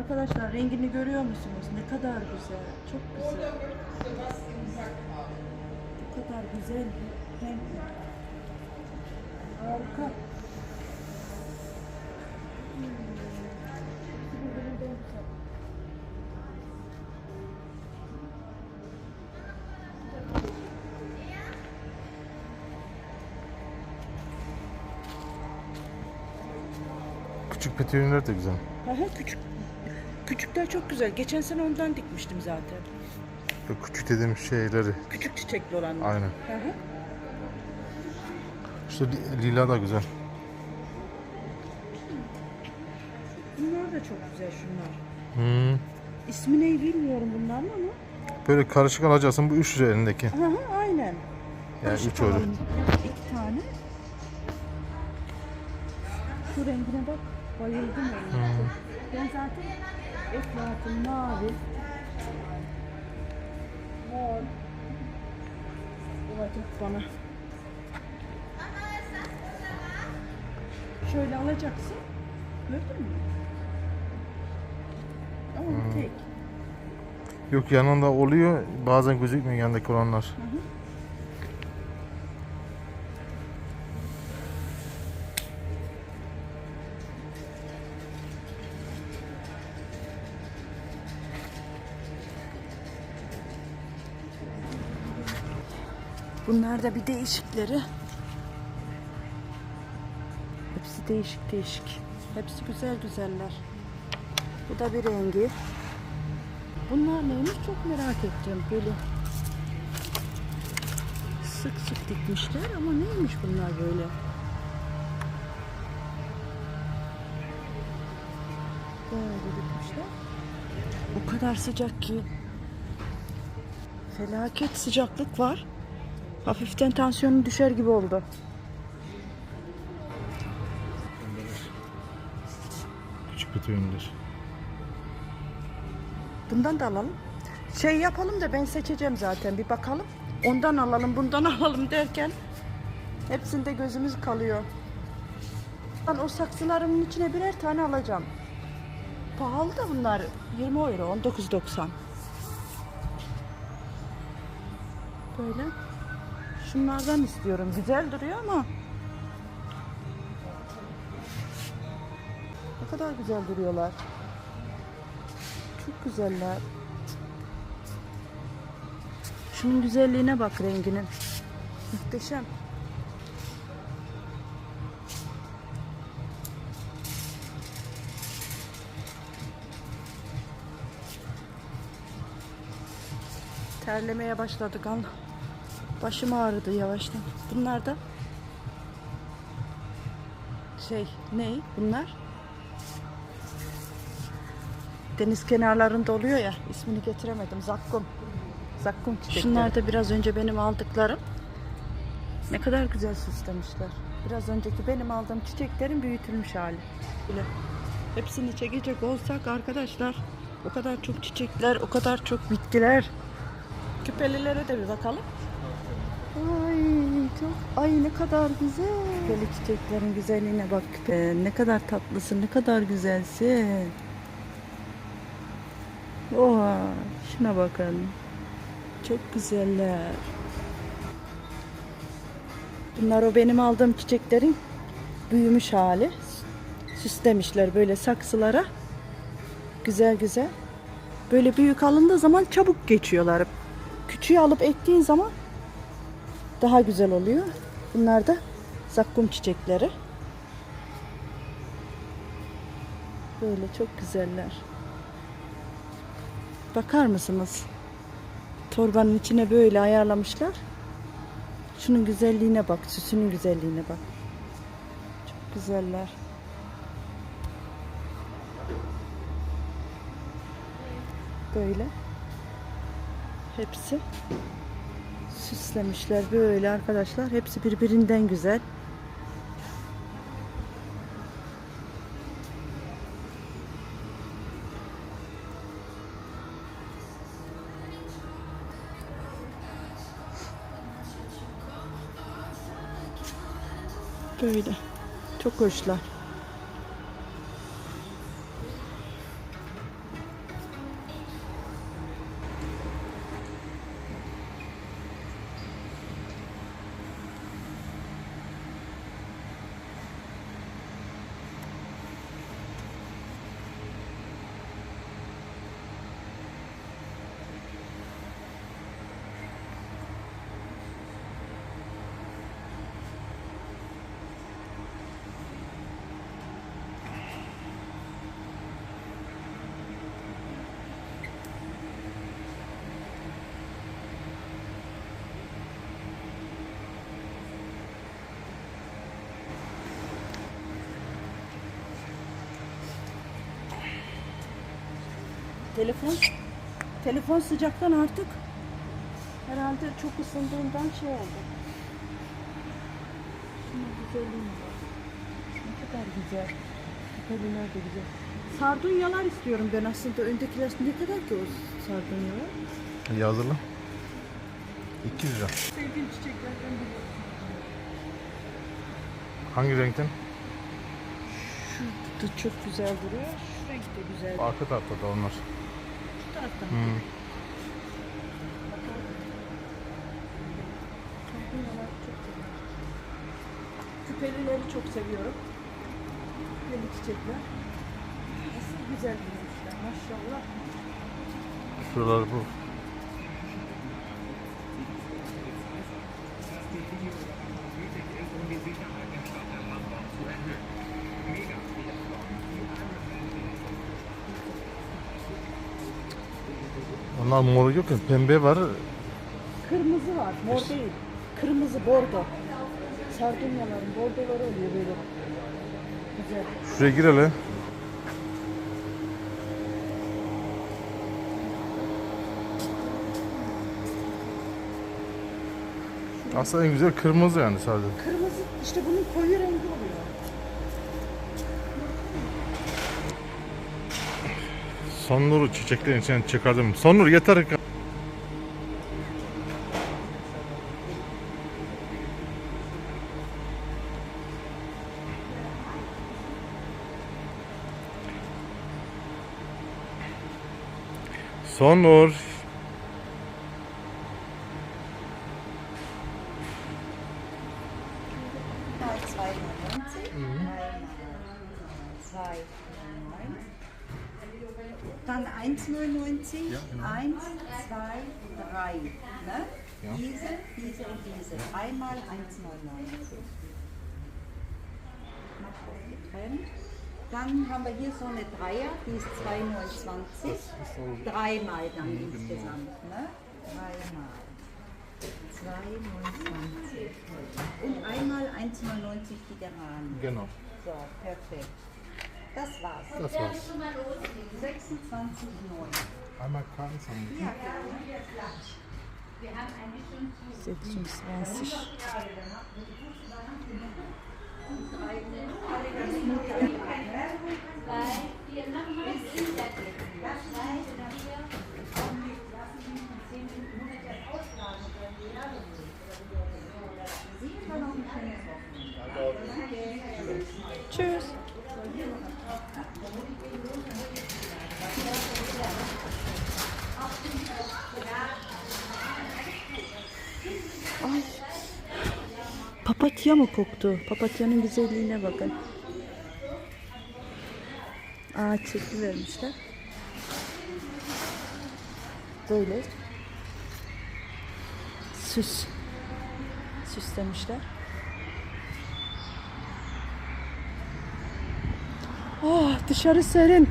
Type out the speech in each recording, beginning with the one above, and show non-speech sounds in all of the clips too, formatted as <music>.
Arkadaşlar rengini görüyor musunuz? Ne kadar güzel. Çok güzel. Bu kadar güzel bir renk. Harika. Küçük pet ürünler de güzel. Aha, küçük. Küçükler çok güzel. Geçen sene ondan dikmiştim zaten. Böyle küçük dediğim şeyleri. Küçük çiçekli olanlar. Aynen. Hı hı. İşte li- lila da güzel. Bunlar da çok güzel şunlar. Hmm. İsmi ne bilmiyorum bunların ama. Böyle karışık alacaksın bu 3 lira elindeki. Hı hı, aynen. Yani Karışık 3 euro. alalım. İki tane. Şu rengine bak. Bayıldım ona. Ben zaten eflatun, mavi, mor olacak bana. Şöyle alacaksın. Gördün mü? Ama tek. Yok yanında oluyor bazen gözükmüyor yanındaki olanlar. Bunlar da bir değişikleri. Hepsi değişik değişik. Hepsi güzel güzeller. Bu da bir rengi. Bunlar neymiş çok merak ettim. Böyle sık sık dikmişler ama neymiş bunlar böyle? Böyle dikmişler. O kadar sıcak ki. Felaket sıcaklık var. Hafiften tansiyonun düşer gibi oldu. Küçük pet ürünler. Bundan da alalım. Şey yapalım da ben seçeceğim zaten bir bakalım. Ondan alalım bundan <laughs> alalım derken hepsinde gözümüz kalıyor. Ben o saksılarımın içine birer tane alacağım. Pahalı da bunlar. 20 euro, 19.90. Böyle. Şunlardan istiyorum. Güzel duruyor ama. Ne kadar güzel duruyorlar. Çok güzeller. Şunun güzelliğine bak renginin. Muhteşem. Terlemeye başladık Allah. Başım ağrıdı yavaştan. Bunlar da şey ne bunlar? Deniz kenarlarında oluyor ya ismini getiremedim. Zakkum. Zakkum çiçekleri. Şunlar da biraz önce benim aldıklarım. Ne kadar güzel süslemişler. Biraz önceki benim aldığım çiçeklerin büyütülmüş hali. Bile. Hepsini çekecek olsak arkadaşlar o kadar çok çiçekler, o kadar çok bitkiler. Küpelilere de bir bakalım. Çok ay ne kadar güzel. Küpeli çiçeklerin güzelliğine bak. Küpe. Ne kadar tatlısın, ne kadar güzelsin. Oha, şuna bakın. Çok güzeller. Bunlar o benim aldığım çiçeklerin büyümüş hali. Süslemişler böyle saksılara. Güzel güzel. Böyle büyük alındığı zaman çabuk geçiyorlar. Küçüğü alıp ektiğin zaman daha güzel oluyor. Bunlar da zakkum çiçekleri. Böyle çok güzeller. Bakar mısınız? Torbanın içine böyle ayarlamışlar. Şunun güzelliğine bak, süsünün güzelliğine bak. Çok güzeller. Böyle. Hepsi süslemişler böyle arkadaşlar. Hepsi birbirinden güzel. Böyle. Çok hoşlar. Telefon telefon sıcaktan artık herhalde çok ısındığından şey oldu. Şunun güzelliğine bak. Ne kadar güzel. Küpeliler de güzel. Sardunyalar istiyorum ben aslında. Öndekiler ne kadar ki o sardunyalar? İyi hazırla. 200 lira. Sevdiğim çiçeklerden biri. Hangi renkten? Şu da çok güzel duruyor. Şu renk de güzel. Arka tarafta da onlar. Taraftan. Hmm. Sardunyalar çok seviyorum. Küpelileri çok seviyorum. Küpeli çiçekler. Nasıl güzel büyümüşler maşallah. Şuralar bu. Onlar mor yok ya pembe var. Kırmızı var, mor değil. Kırmızı, bordo. Sardunyaların bordoları oluyor böyle. Güzel. Şuraya gir hele. Aslında en güzel kırmızı yani sadece. Kırmızı, işte bunun koyu rengi oluyor. Sonuru çiçeklerin içinden çıkardım. Sonur yeter. Sonur. Mal 1,99. 1, 2, 3. Ne? Ja. Diese, diese und diese. Einmal 1,99. Mal kurz getrennt. Dann haben wir hier so eine Dreier, die ist 2,29. Dreimal dann insgesamt. Ne? Dreimal. 2,29. Und einmal 1,99 die Geranen. Genau. So, perfekt. Das war's. Das war's. 26,9. Einmal Karten sammeln. 26. Papatya mı koktu? Papatyanın güzelliğine bakın. Ağaç şekli vermişler. Böyle. Süs. Süslemişler. Ah dışarı serin.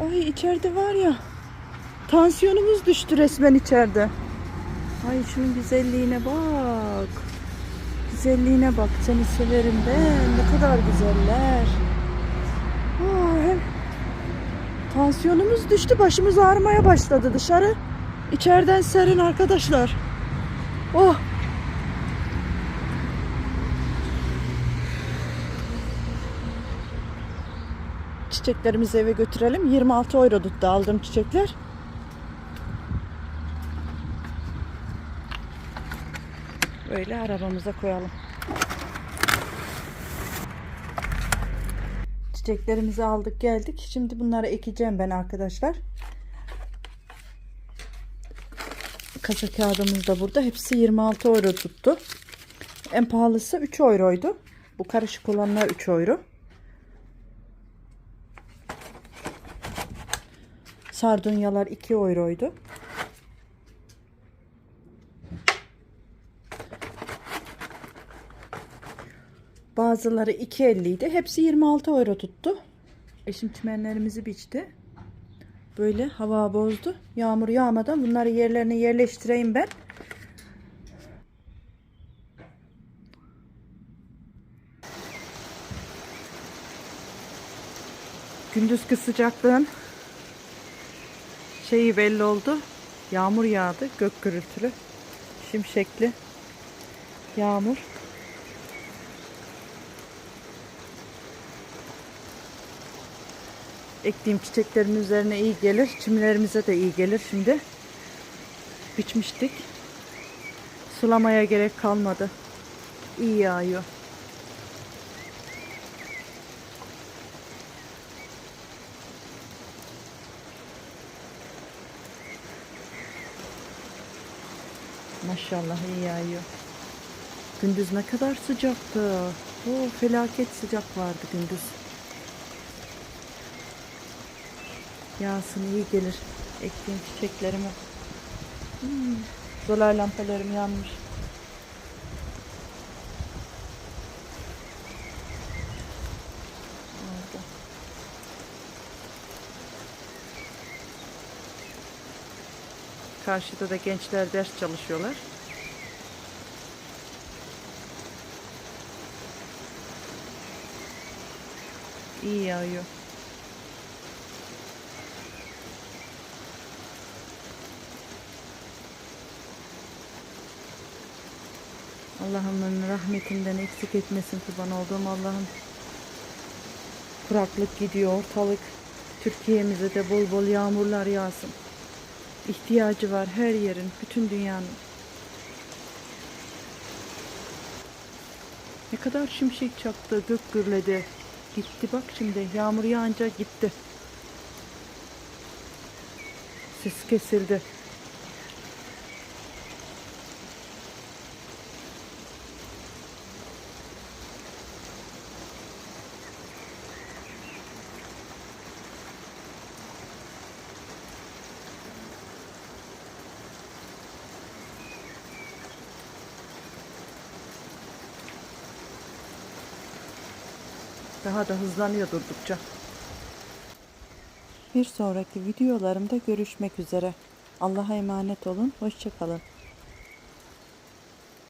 Ay içeride var ya. Tansiyonumuz düştü resmen içeride. Ay şunun güzelliğine bak. Güzelliğine bak. Seni severim ben. Ne kadar güzeller. Aa, hem tansiyonumuz düştü. Başımız ağrımaya başladı dışarı. İçeriden serin arkadaşlar. Oh. Çiçeklerimizi eve götürelim. 26 euro tuttu aldığım çiçekler. Böyle arabamıza koyalım. Çiçeklerimizi aldık geldik. Şimdi bunları ekeceğim ben arkadaşlar. Kasa kağıdımız da burada. Hepsi 26 euro tuttu. En pahalısı 3 euroydu. Bu karışık olanlar 3 euro. Sardunyalar 2 euroydu. Bazıları 2.50 idi. Hepsi 26 euro tuttu. Eşim çimenlerimizi biçti. Böyle hava bozdu. Yağmur yağmadan bunları yerlerine yerleştireyim ben. Gündüzki sıcaklığın şeyi belli oldu. Yağmur yağdı. Gök gürültülü. Şimşekli. Yağmur. Ektiğim çiçeklerin üzerine iyi gelir. Çimlerimize de iyi gelir şimdi. Biçmiştik. Sulamaya gerek kalmadı. İyi yağıyor. Maşallah iyi yağıyor. Gündüz ne kadar sıcaktı. O felaket sıcak vardı gündüz. Yağsın iyi gelir. Ektiğim çiçeklerime. Hmm, solar lampalarım yanmış. Karşıda da gençler ders çalışıyorlar. İyi yağıyor. Allah'ımın rahmetinden eksik etmesin kurban olduğum Allah'ım. Kuraklık gidiyor ortalık. Türkiye'mize de bol bol yağmurlar yağsın. İhtiyacı var her yerin, bütün dünyanın. Ne kadar şimşek çaktı, gök gürledi. Gitti bak şimdi, yağmur yağınca gitti. Ses kesildi. Daha da hızlanıyor durdukça. Bir sonraki videolarımda görüşmek üzere. Allah'a emanet olun. Hoşçakalın.